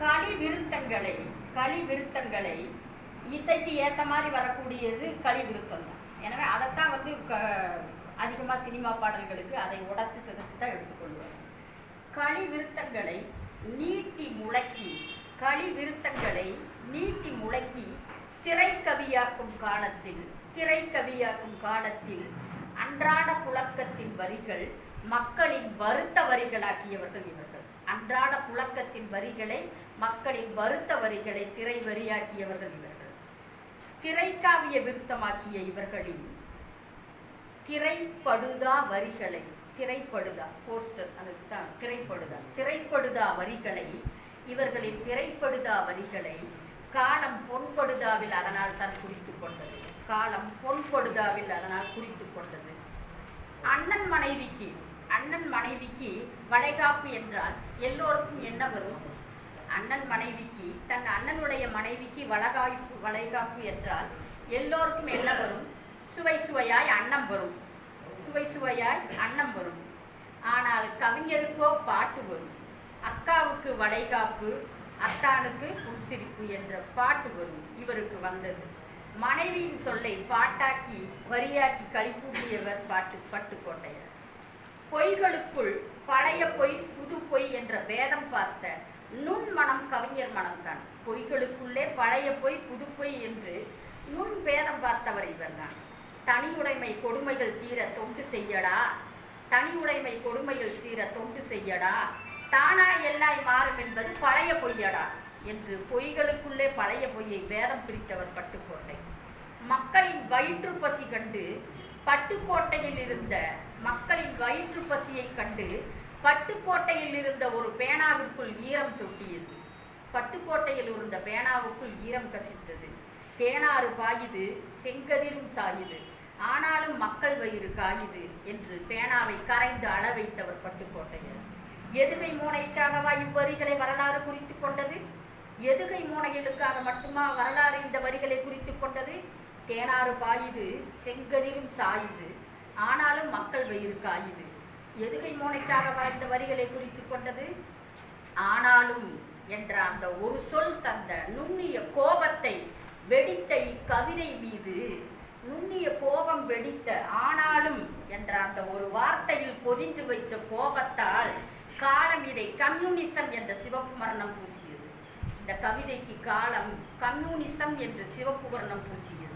களி விருத்தங்களை களி விருத்தங்களை இசைக்கு ஏற்ற மாதிரி வரக்கூடியது களி விருத்தம் தான். எனவே அதைத்தான் வந்து க அதிகமாக சினிமா பாடல்களுக்கு அதை உடச்சி சிதைச்சு தான் எடுத்துக்கொள்வார் களி விருத்தங்களை நீட்டி முழக்கி களி விருத்தங்களை நீட்டி முழக்கி திரைக்கவியாக்கும் காலத்தில் திரைக்கவியாக்கும் காலத்தில் அன்றாட புழக்கத்தின் வரிகள் மக்களின் வருத்த வரிகளாக்கியவர்கள் இவர்கள். அன்றாட புழக்கத்தின் வரிகளை மக்களின் வருத்த வரிகளை திரை வரியாக்கியவர்கள் இவர்கள். திரைக்காவிய விருத்தமாக்கிய இவர்களின் திரைப்படுதா வரிகளை திரைப்படுதா போஸ்டர் அதுக்கு தான் திரைப்படுதா திரைப்படுதா வரிகளை இவர்களின் திரைப்படுதா வரிகளை காலம் பொன்படுதாவில் அதனால் தான் குறித்து கொண்டது. காலம் பொன்படுதாவில் அதனால் குறித்து கொண்டது. அண்ணன் மனைவிக்கு அண்ணன் மனைவிக்கு வளைகாப்பு என்றால் எல்லோருக்கும் என்ன வரும்? அண்ணன் மனைவிக்கு தன் அண்ணனுடைய மனைவிக்கு வளகாய்ப்பு வளைகாப்பு என்றால் எல்லோருக்கும் என்ன வரும்? சுவை சுவையாய் அன்னம் வரும். சுவை சுவையாய் அன்னம் வரும். ஆனால் கவிஞருக்கோ பாட்டு வரும். அக்காவுக்கு வளைகாப்பு அத்தானுக்கு உட்சிரிப்பு என்ற பாட்டு வரும். இவருக்கு வந்தது. மனைவியின் சொல்லை பாட்டாக்கி வரியாக்கி களிப்பூட்டியவர் பாட்டு பட்டுக்கோட்டையர். பொய்களுக்குள் பழைய பொய் புது பொய் என்ற வேதம் பார்த்த நுண்மனம் கவிஞர் மனம்தான் பொய்களுக்குள்ளே பழைய பொய் புது பொய் என்று நுண் வேதம் பார்த்தவர் இவர்தான் தனியுடைமை கொடுமைகள் தீர தொண்டு செய்யடா. தனியுடைமை கொடுமைகள் தீர தொண்டு செய்யடா. தானா எல்லாய் மாறும் என்பது பழைய பொய்யடா என்று பொய்களுக்குள்ளே பழைய பொய்யை வேதம் பிரித்தவர் பட்டுக்கோட்டை. மக்களின் வயிற்று பசி கண்டு பட்டுக்கோட்டையில் இருந்த மக்களின் வயிற்று பசியை கண்டு பட்டுக்கோட்டையில் இருந்த ஒரு பேனாவிற்குள் ஈரம் சொட்டியது. பட்டுக்கோட்டையில் இருந்த பேனாவுக்குள் ஈரம் கசித்தது. தேனாறு பாயுது செங்கதிரும் சாயுது. ஆனாலும் மக்கள் வயிறு காயுது என்று பேனாவை கரைந்து அள வைத்தவர் பட்டுக்கோட்டையர். எதுகை மூனைக்காகவா இவ்வரிகளை வரலாறு குறித்து கொண்டது? எதுகை மூனைகளுக்காக மட்டுமா வரலாறு இந்த வரிகளை குறித்து கொண்டது? தேனாறு பாயுது செங்கதிரும் சாயுது ஆனாலும் மக்கள் வயிறு காயுது. எதுகை மோனைக்காக வாழ்ந்த வரிகளை குறித்து கொண்டது? ஆனாலும் என்ற அந்த ஒரு சொல் தந்த நுண்ணிய கோபத்தை வெடித்த இக்கவிதை மீது நுண்ணிய கோபம் வெடித்த ஆனாலும் என்ற அந்த ஒரு வார்த்தையில் பொதிந்து வைத்த கோபத்தால் காலம் இதை கம்யூனிசம் என்ற சிவப்பு மரணம் பூசியது. இந்த கவிதைக்கு காலம் கம்யூனிசம் என்று சிவப்பு வர்ணம் பூசியது.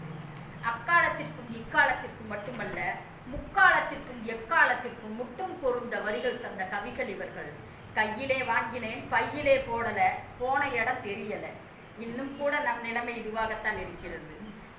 அக்காலத்திற்கும் இக்காலத்திற்கும் மட்டுமல்ல முக்காலத்திற்கும் எக்காலத்திற்கும் முட்டும் பொருந்த வரிகள் தந்த கவிகள் இவர்கள். கையிலே வாங்கினேன் பையிலே போடல போன இடம் தெரியல. இன்னும் கூட நம் நிலைமை இதுவாகத்தான் இருக்கிறது.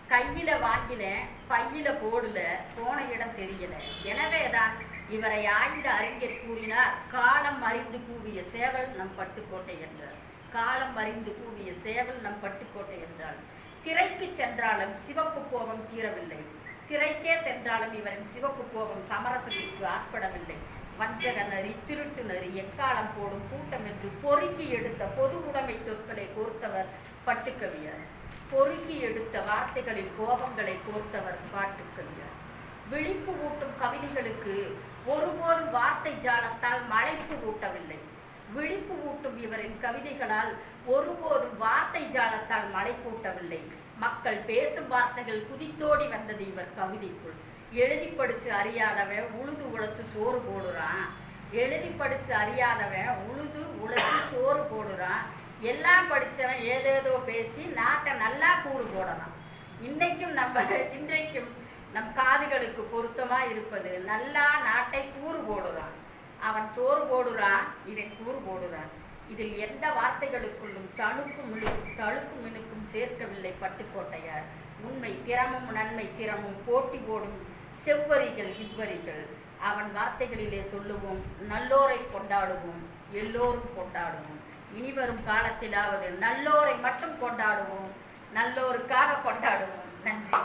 கையில வாங்கினேன் பையில போடல போன இடம் தெரியல. எனவேதான் இவரை ஆய்ந்த அறிஞர் கூறினார் காலம் அறிந்து கூவிய சேவல் நம் பட்டுக்கோட்டை என்றார். காலம் அறிந்து கூவிய சேவல் நம் பட்டுக்கோட்டை என்றாள். திரைக்கு சென்றாலும் சிவப்பு கோபம் தீரவில்லை. திரைக்கே சென்றாலும் இவரின் சிவப்பு கோபம் சமரசத்திற்கு ஆட்படவில்லை. வஞ்சக நரி திருட்டு நரி எக்காலம் போடும் கூட்டம் என்று பொறுக்கி எடுத்த பொது உடைமை சொற்களை கோர்த்தவர் பட்டுக்கவியர் பொறுக்கி எடுத்த வார்த்தைகளில் கோபங்களை கோர்த்தவர் பாட்டுக்கவியர் விழிப்பு ஊட்டும் கவிதைகளுக்கு ஒருபோதும் வார்த்தை ஜாலத்தால் மலைப்பு ஊட்டவில்லை. விழிப்பு ஊட்டும் இவரின் கவிதைகளால் ஒருபோதும் வார்த்தை ஜாலத்தால் மலை கூட்டவில்லை மக்கள் பேசும் வார்த்தைகள் குதித்தோடி வந்தது இவர் கவிதைக்குள். எழுதி படிச்சு அறியாதவன் உழுது உழைச்சு சோறு போடுறான். எழுதி படிச்சு அறியாதவன் உழுது உழைச்சு சோறு போடுறான். எல்லாம் படிச்சவன் ஏதேதோ பேசி நாட்டை நல்லா கூறு போடலாம். இன்னைக்கும் நம்ம இன்றைக்கும் நம் காதுகளுக்கு பொருத்தமா இருப்பது நல்லா நாட்டை கூறு போடுறான். அவன் சோறு போடுறான் இவன் கூறு போடுறான் இதில் எந்த வார்த்தைகளுக்குள்ளும் தணுக்கும் மிழுக்கும் தழுக்கும் மினுக்கும் சேர்க்கவில்லை பட்டுக்கோட்டையார். உண்மை திறமும் நன்மை திறமும் போட்டி போடும் செவ்வரிகள் இவ்வரிகள். அவன் வார்த்தைகளிலே சொல்லுவோம் நல்லோரை கொண்டாடுவோம் எல்லோரும் கொண்டாடுவோம். இனிவரும் காலத்திலாவது நல்லோரை மட்டும் கொண்டாடுவோம் நல்லோருக்காக கொண்டாடுவோம். நன்றி.